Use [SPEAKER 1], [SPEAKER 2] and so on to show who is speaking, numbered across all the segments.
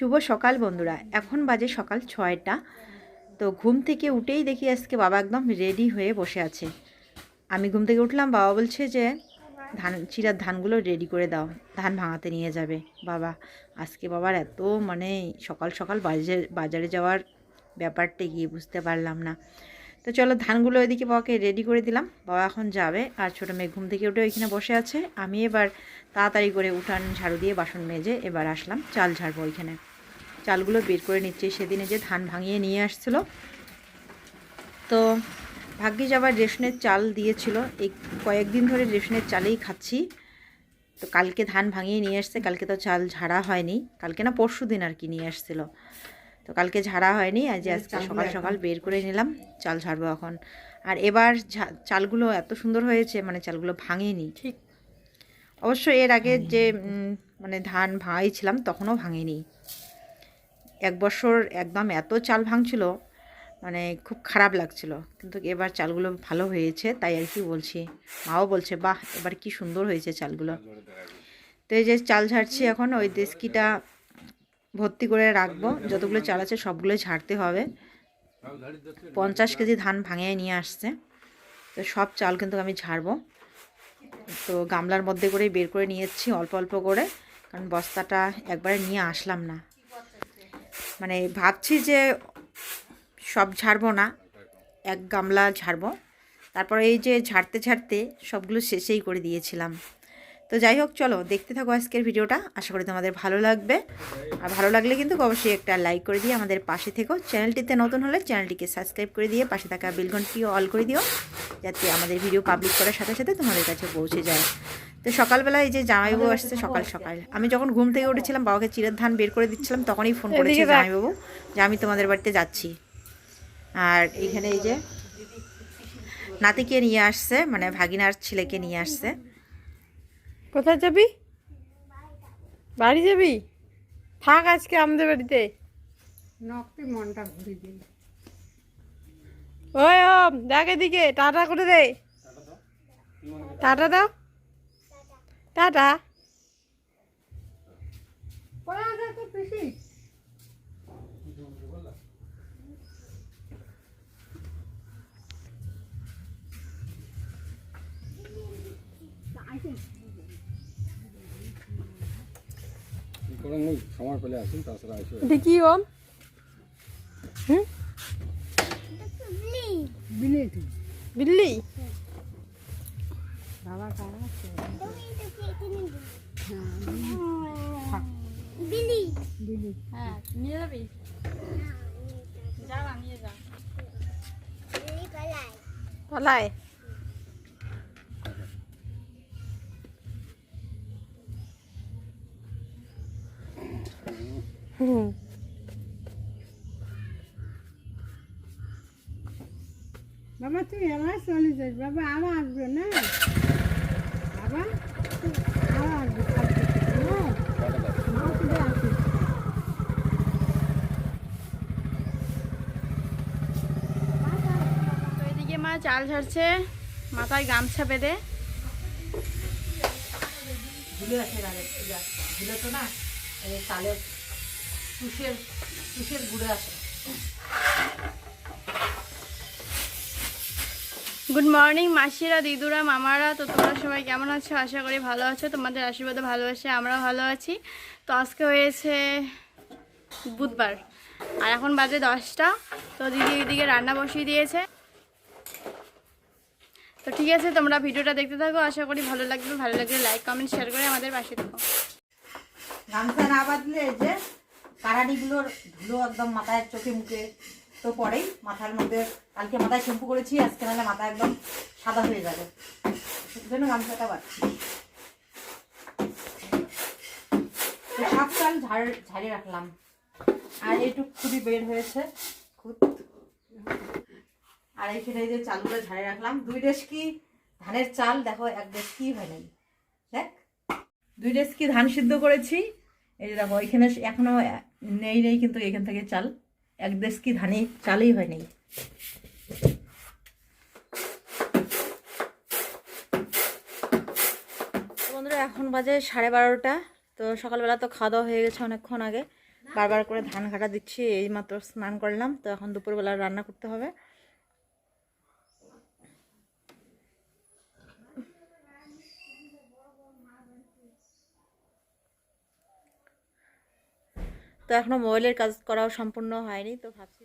[SPEAKER 1] শুভ সকাল বন্ধুরা, এখন বাজে সকাল ছয়টা। তো ঘুম থেকে উঠেই দেখি আজকে বাবা একদম রেডি হয়ে বসে আছে। আমি ঘুম থেকে উঠলাম, বাবা বলছে যে, ধান, চিরার ধানগুলো রেডি করে দাও, ধান ভাঙাতে নিয়ে যাবে। বাবা, আজকে বাবার এত মানে সকাল সকাল বাজারে বাজারে যাওয়ার ব্যাপারটা গিয়ে বুঝতে পারলাম না। তো চলো ধানগুলো ওইদিকে বাবাকে রেডি করে দিলাম, বাবা এখন যাবে। আর ছোটো মেয়ে ঘুম থেকে উঠে ওইখানে বসে আছে। আমি এবার তাড়াতাড়ি করে উঠান ঝাড়ু দিয়ে বাসন মেজে এবার আসলাম চাল ঝাড়বো ওইখানে। চালগুলো বের করে নিচ্ছি। সেদিনে যে ধান ভাঙিয়ে নিয়ে আসছিল। তো ভাগ্যিস আবার রেশনের চাল দিয়েছিল। এই কয়েকদিন ধরে রেশনের চালেই খাচ্ছি। তো কালকে ধান ভাঙিয়ে নিয়ে আসছে। কালকে তো চাল ঝাড়া হয়নি। কালকে না পরশু দিন আর কি নিয়ে আসছিল। তো কালকে ঝাড়া হয়নি। আজ আজকে সকাল সকাল বের করে নিলাম। চাল ঝাড়বো এখন। আর এবার ঝা- চালগুলো এত সুন্দর হয়েছে মানে চালগুলো ভাঙেনি। ঠিক। অবশ্য এর আগে যে মানে ধান ভাঙাইছিলাম তখনও ভাঙেনি। এক বছর একদম এত চাল ভাঙছিল মানে খুব খারাপ লাগছিল। কিন্তু এবার চালগুলো ভালো হয়েছে, তাই আর কি বলছি। মাও বলছে, বাহ, এবার কি সুন্দর হয়েছে চালগুলো। তো এই যে চাল ঝাড়ছি এখন, ওই দেশকিটা ভর্তি করে রাখব। যতগুলো চাল আছে সবগুলো ঝাড়তে হবে। পঞ্চাশ কেজি ধান ভাঙিয়ে নিয়ে আসছে। তো সব চাল কিন্তু আমি ঝাড়বো। তো গামলার মধ্যে করে বের করে নিয়েছি অল্প অল্প করে। কারণ বস্তাটা একবারে নিয়ে আসলাম না। মানে ভাবছি যে সব ঝাড়বো না, এক গামলা ঝাড়বো। তারপরে এই যে ঝাড়তে ঝাড়তে সবগুলো শেষেই করে দিয়েছিলাম। তো যাই হোক, চলো দেখতে থাকো আজকের ভিডিওটা। আশা করি তোমাদের ভালো লাগবে। আর ভালো লাগলে কিন্তু অবশ্যই একটা লাইক করে দিয়ে আমাদের পাশে থেকো। চ্যানেলটিতে নতুন হলে চ্যানেলটিকে সাবস্ক্রাইব করে দিয়ে পাশে থাকা বেলঘন্টিও অল করে দিও, যাতে আমাদের ভিডিও পাবলিক করার সাথে সাথে তোমাদের কাছে পৌঁছে যায়। তো সকালবেলা এই যে জামাইবাবু আসছে সকাল সকাল। আমি যখন ঘুম থেকে উঠেছিলাম বাবাকে চিরের ধান বের করে দিচ্ছিলাম তখনই ফোন করেছে জামাইবাবু যে আমি তোমাদের বাড়িতে যাচ্ছি। আর এইখানে এই যে নাতিকে নিয়ে আসছে মানে ভাগিনার ছেলেকে নিয়ে আসছে।
[SPEAKER 2] কোথায় যাবি? বাড়ি যাবি? থাক আজকে আমাদের বাড়িতে।
[SPEAKER 3] নকটি মনটা ঘুরে দিল
[SPEAKER 2] ওই ওম দেখ এদিকে টাটা করে দে। টাটা দাও। টাটা।
[SPEAKER 4] সময় পেলে আসুন তাছাড়া আসবে
[SPEAKER 2] এটা কি ওম হুম?
[SPEAKER 3] বিলেটি
[SPEAKER 2] বিল্লি
[SPEAKER 3] বাবা কারা আছে
[SPEAKER 5] বিলি
[SPEAKER 2] হ্যাঁ নিয়ে যাবি? যা নিয়ে যা।
[SPEAKER 5] বিলি পালাই।
[SPEAKER 2] পালায় হুম।
[SPEAKER 3] বাবা তুই এবার চলে যাস। বাবা আরও আসবে না? বাবা আরও আসবে কালকে থেকে, না? মা শুধু আসিস।
[SPEAKER 2] তো এদিকে মা চাল ঝাড়ছে মাথায় গামছা বেঁধে।
[SPEAKER 1] ধুলে আছে রানের তো না? তালে তুষের তুষের গুঁড়ে
[SPEAKER 2] মর্নিং মাসিরা দিদুরা মামারা। তো তোমরা সবাই কেমন আছো? আশা করি ভালো আছো। তোমাদের আশীর্বাদে ভালোবাসে আমরাও ভালো আছি। তো আজকে হয়েছে বুধবার। আর এখন বাজে দশটা। তো দিদি দিদিকে রান্না বসিয়ে দিয়েছে। তো ঠিক আছে, তোমরা ভিডিওটা দেখতে থাকো, আশা করি ভালো লাগবে। ভালো লাগলে লাইক কমেন্ট শেয়ার করে আমাদের পাশে থাকো।
[SPEAKER 1] গামছা না বাঁধলে যে কারাডিগুলোর ধুলো একদম মাথায় চোখে মুখে তো পরেই মাথার মধ্যে কালকে মাথায় শ্যাম্পু করেছি, আজকে নাহলে মাথা একদম সাদা হয়ে যাবে। জন্য গামছাটা বাঁধছি। তো ঝাড় ঝাড়িয়ে রাখলাম। আর এইটুক খুবই বের হয়েছে। খুব আর এইখানে এই যে চালগুলো ঝাড়ে রাখলাম। দুই ডেস্কি ধানের চাল? দেখো, এক ডেস্কি হয় নাই। দেখ, দুই ডেস্কি ধান সিদ্ধ করেছি। এই যে দেখো, এখানে এখনও নেই নেই কিন্তু এখান থেকে চাল। এক ডেস্কি ধানে চালই হয় নাই। বন্ধুরা, এখন বাজে সাড়ে বারোটা। তো সকালবেলা তো খাওয়া দাওয়া হয়ে গেছে অনেকক্ষণ আগে। বারবার করে ধান ঘাটা দিচ্ছি, এইমাত্র স্নান করলাম। তো এখন দুপুরবেলা রান্না করতে হবে। তো এখনও মোবাইলের কাজ করাও সম্পূর্ণ হয়নি তো ভাবছি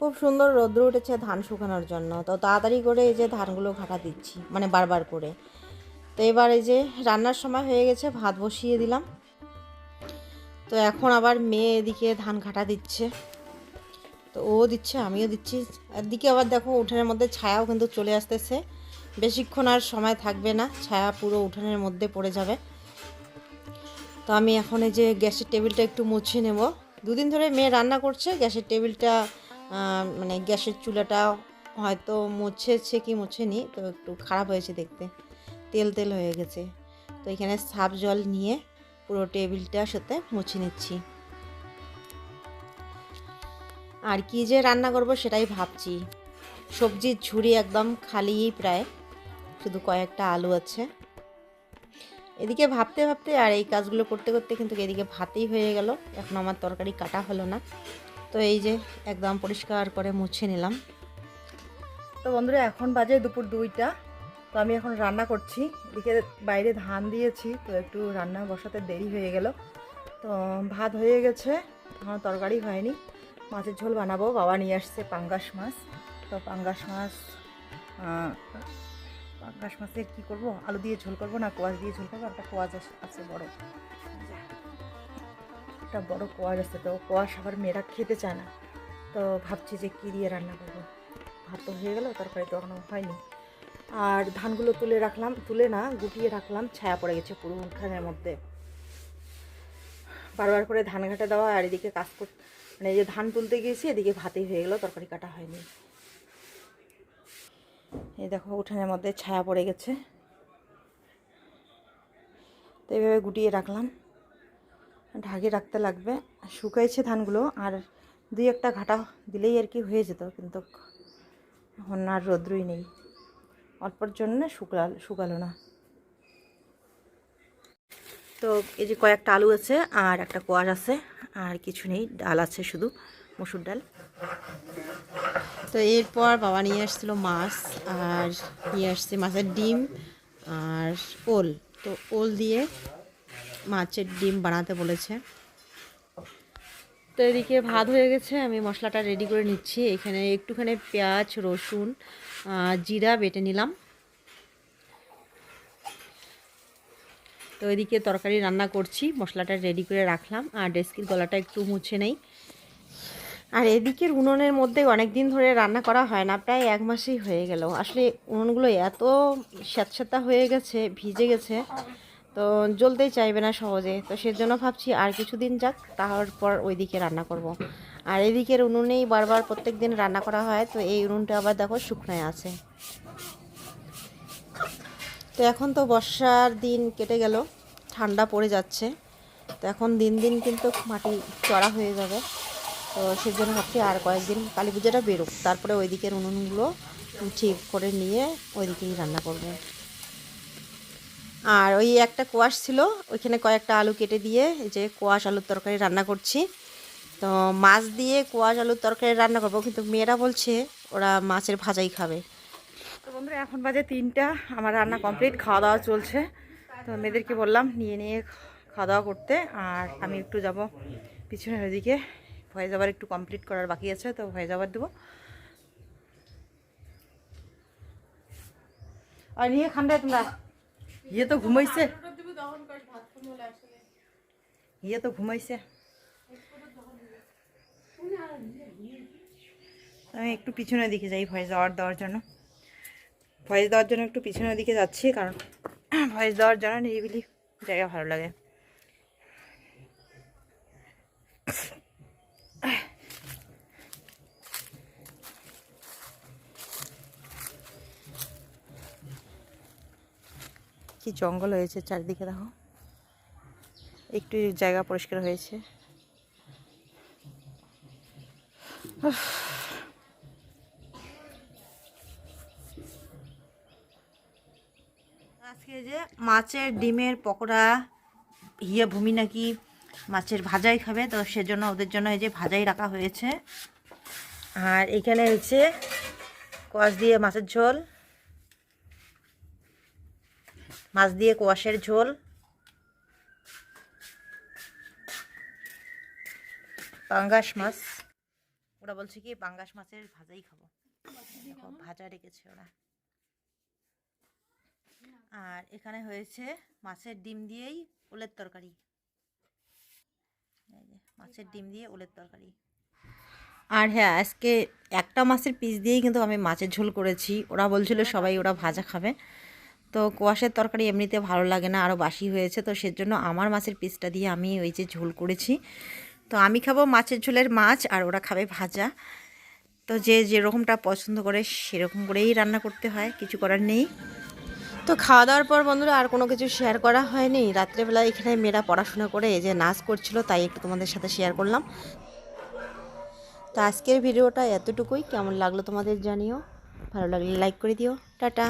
[SPEAKER 1] খুব সুন্দর রৌদ্র উঠেছে ধান শুকানোর জন্য। তো তাড়াতাড়ি করে এই যে ধানগুলো ঘাটা দিচ্ছি মানে বারবার করে। তো এবার এই যে রান্নার সময় হয়ে গেছে, ভাত বসিয়ে দিলাম। তো এখন আবার মেয়ে এদিকে ধান ঘাটা দিচ্ছে। তো ও দিচ্ছে, আমিও দিচ্ছি। একদিকে আবার দেখো উঠানের মধ্যে ছায়াও কিন্তু চলে আসতেছে। বেশিক্ষণ আর সময় থাকবে না, ছায়া পুরো উঠানের মধ্যে পড়ে যাবে। তো আমি এখন এই যে গ্যাসের টেবিলটা একটু মুছে নেব। দুদিন ধরে মেয়ে রান্না করছে, গ্যাসের টেবিলটা মানে গ্যাসের চুলাটা হয়তো মুছেছে কি মুছেনি, তো একটু খারাপ হয়েছে দেখতে। তেল তেল হয়ে গেছে। তো এখানে সাপ জল নিয়ে পুরো টেবিলটার সাথে মুছে নিচ্ছি। আর কি যে রান্না করব সেটাই ভাবছি। সবজির ঝুড়ি একদম খালিই প্রায়, শুধু কয়েকটা আলু আছে। এদিকে ভাবতে ভাবতে আর এই কাজগুলো করতে করতে কিন্তু এদিকে ভাতেই হয়ে গেল। এখন আমার তরকারি কাটা হলো না। তো এই যে একদম পরিষ্কার করে মুছে নিলাম। তো বন্ধুরা, এখন বাজে দুপুর দুইটা। তো আমি এখন রান্না করছি। এদিকে বাইরে ধান দিয়েছি, তো একটু রান্না বসাতে দেরি হয়ে গেল। তো ভাত হয়ে গেছে আমার তরকারি হয়নি। মাছের ঝোল বানাবো। বাবা নিয়ে আসছে পাঙ্গাস মাছ। তো পাঙ্গাস মাছ পাঙ্গাস মাছের কী করব? আলু দিয়ে ঝোল করব না? কোয়াশ দিয়ে ঝোল করব? একটা কোয়াশ আছে বড়। একটা বড় কোয়াশ আছে, তো কোয়াশ আবার মেয়েরা খেতে চায় না। তো ভাবছি যে কী দিয়ে রান্না করব। ভাত তো হয়ে গেল, তরকারি তো এখনও হয়নি। আর ধানগুলো তুলে রাখলাম, তুলে না, গুটিয়ে রাখলাম, ছায়া পড়ে গেছে পুরো উঠানের মধ্যে। বারবার করে ধান ঘাটা দেওয়া আর এদিকে কাজ কর মানে এই যে ধান তুলতে গিয়েছি, এদিকে ভাতেই হয়ে গেল, তরকারি কাটা হয়নি। এই দেখো, উঠানের মধ্যে ছায়া পড়ে গেছে। তো এইভাবে গুটিয়ে রাখলাম। ঢাকে রাখতে লাগবে। শুকাইছে ধানগুলো আর দুই একটা ঘাটা দিলেই আর কি হয়ে যেত, কিন্তু এখন আর রোদ্রই নেই। অল্পর জন্য শুকাল, শুকালো না। তো এই যে কয়েকটা আলু আছে আর একটা কোয়াশ আছে, আর কিছু নেই, ডাল আছে শুধু, মসুর ডাল। তো এরপর বাবা নিয়ে আসছিল মাছ, আর নিয়ে আসছে মাছের ডিম আর ওল। তো ওল দিয়ে মাছের ডিম বানাতে বলেছে। তো এদিকে ভাত হয়ে গেছে, আমি মশলাটা রেডি করে নিচ্ছি। এখানে একটুখানি পেঁয়াজ, রসুন জিরা বেটে নিলাম। তো এদিকে তরকারি রান্না করছি, মশলাটা রেডি করে রাখলাম। আর ডেস্কির গলাটা একটু মুছে নেই। আর এদিকের উনুনের মধ্যে অনেক দিন ধরে রান্না করা হয় না, প্রায় এক মাসেই হয়ে গেল। আসলে উনুনগুলো এত স্যাঁতস্যাঁতা হয়ে গেছে, ভিজে গেছে। তো জ্বলতেই চাইবে না সহজে। তো সেজন্য ভাবছি আর কিছুদিন যাক, তারপর ওইদিকে রান্না করব। আর এদিকের উনুনেই বারবার প্রত্যেক দিন রান্না করা হয়, তো এই উনুনটা আবার দেখো শুকনায় আছে। তো এখন তো বর্ষার দিন কেটে গেল, ঠান্ডা পড়ে যাচ্ছে। তো এখন দিন দিন কিন্তু মাটি চড়া হয়ে যাবে। তো সেজন্য ভাবছি আর কয়েকদিন কালী পুজোটা বেরোক, তারপরে ওই দিকের উনুনগুলো ঠিক করে নিয়ে ওইদিকেই রান্না করব। আর ওই একটা কোয়াশ ছিল, ওইখানে কয়েকটা আলু কেটে দিয়ে যে কোয়াশ আলুর তরকারি রান্না করছি। তো মাছ দিয়ে কোয়াশ আলুর তরকারি রান্না করব, কিন্তু মেয়েরা বলছে ওরা মাছের ভাজাই খাবে। তো বন্ধুরা, এখন বাজে তিনটা, আমার রান্না কমপ্লিট খাওয়া দাওয়া চলছে। তো মেয়েদেরকে বললাম নিয়ে নিয়ে খাওয়া দাওয়া করতে, আর আমি একটু যাব পিছনের ওইদিকে। ভয়ে যাবার একটু কমপ্লিট করার বাকি আছে, তো ভয়ে যাবার দেবো। আর নিয়ে খান্ডায় তোমরা ইয়ে তো ঘুমাইছে ইয়ে তো ঘুমাইছে আমি একটু পিছনের দিকে যাই ভয়েস দেওয়ার দেওয়ার জন্য। ভয়েস দেওয়ার জন্য একটু পিছনের দিকে যাচ্ছি কারণ ভয়েস দেওয়ার জন্য নিরিবিলি জায়গা ভালো লাগে। কি জঙ্গল হয়েছে চারিদিকে দেখো। একটু জায়গা পরিষ্কার হয়েছে। আজকে যে মাছের ডিমের পকোড়া হিয়া ভূমি নাকি মাছের ভাজাই খাবে, তো সেজন্য ওদের জন্য এই যে ভাজাই রাখা হয়েছে। আর এখানে হচ্ছে কোয়াশ দিয়ে মাছের ঝোল। মাছ দিয়ে কোয়াশের ঝোল। পাঙ্গাস মাছ। ওরা বলছে কি পাঙ্গাস মাছের ভাজাই খাব। ভাজা রেখেছে ওরা। আর এখানে হয়েছে মাছের ডিম দিয়েই ওলের তরকারি। মাছের ডিম দিয়ে ওলের তরকারি। আর হ্যাঁ আজকে একটা মাছের পিস দিয়েই কিন্তু আমি মাছের ঝোল করেছি। ওরা বলছিল সবাই ওরা ভাজা খাবে। তো কোয়াশের তরকারি এমনিতে ভালো লাগে না আরও বাসি হয়েছে, তো সেজন্য আমার মাছের পিসটা দিয়ে আমি ওই যে ঝোল করেছি। তো আমি খাব মাছের ঝোলের মাছ আর ওরা খাবে ভাজা। তো যে যেরকমটা পছন্দ করে সেরকম করেই রান্না করতে হয়, কিছু করার নেই। তো খাওয়া দাওয়ার পর বন্ধুরা আর কোনো কিছু শেয়ার করা হয়নি। রাত্রেবেলা এখানে মেয়েরা পড়াশোনা করে যে নাচ করছিল, তাই একটু তোমাদের সাথে শেয়ার করলাম। তো আজকের ভিডিওটা এতটুকুই। কেমন লাগল তোমাদের জানিও। ভালো লাগলে লাইক করে দিও। টাটা।